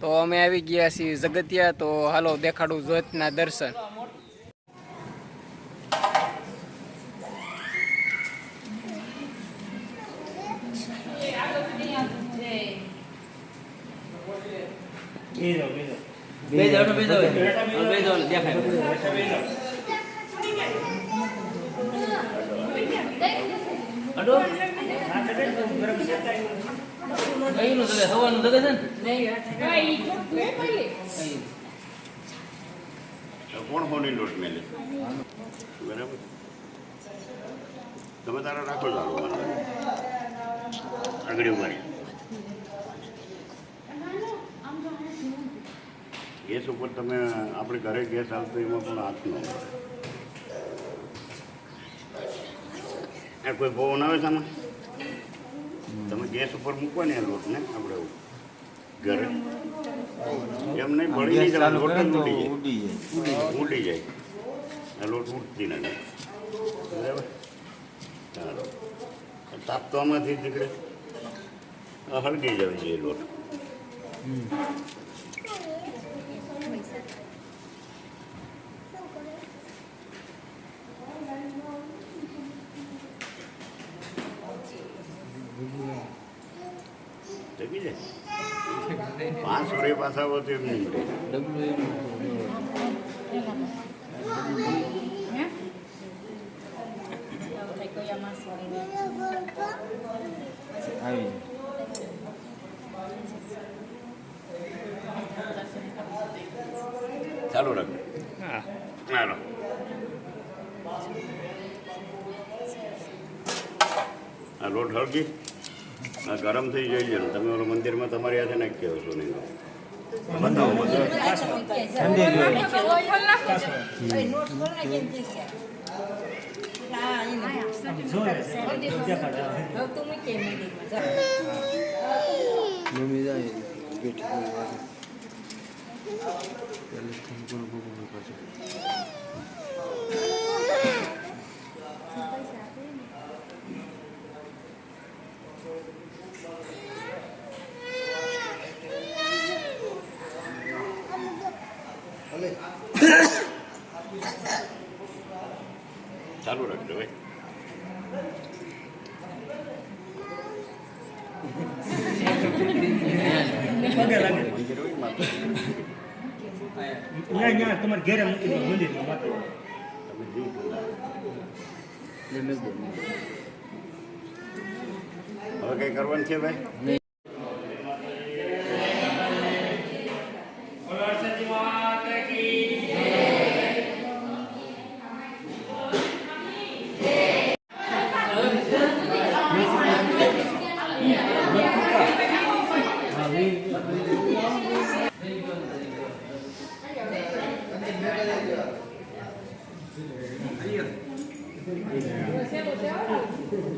તો અમે આવી ગયા છીએ જગતિયા તો હાલો દેખાડું જોતના દર્શન. અડો કઈનું દગે હવાનું દગે છે ને? કોણ હોની લોટ મેલે? બરાબર. તમે તારા રાખો ચાલો આગળ મારી. ગેસ ઉપર તમે આપણે ઘરે ગેસ આવતો એમાં પણ હાથ ન મળે કોઈ બહુ આવે આમાં? તમે ગેસ ઉપર મૂકો ને લોટને આપણે ઘરે. એમ નહીં બળી નહીં જાય. લોટ જ ઉડી જાય ઉડી જાય. આ લોટ ઉડતી નથી. બરાબર? ચાલો. તાપ તો આમાંથી નીકળે. આ હળગી જાય છે એ લોટ. જાય પાંચ વર્ષે પાછા આવો તો એમ નહીં મળે. ચાલુ રાખો હા. ચાલો આ લોટ હળગી? આ ગરમ થઈ જાય છે ને તમે ઓલું મંદિરમાં તમારી હાથે નાખી આવો છો નહીં ચાલુ રાખજો ભાઈ તમારે ઘેરે મૂકી દો. હવે કઈ કરવાનું છે ભાઈ Спасибо.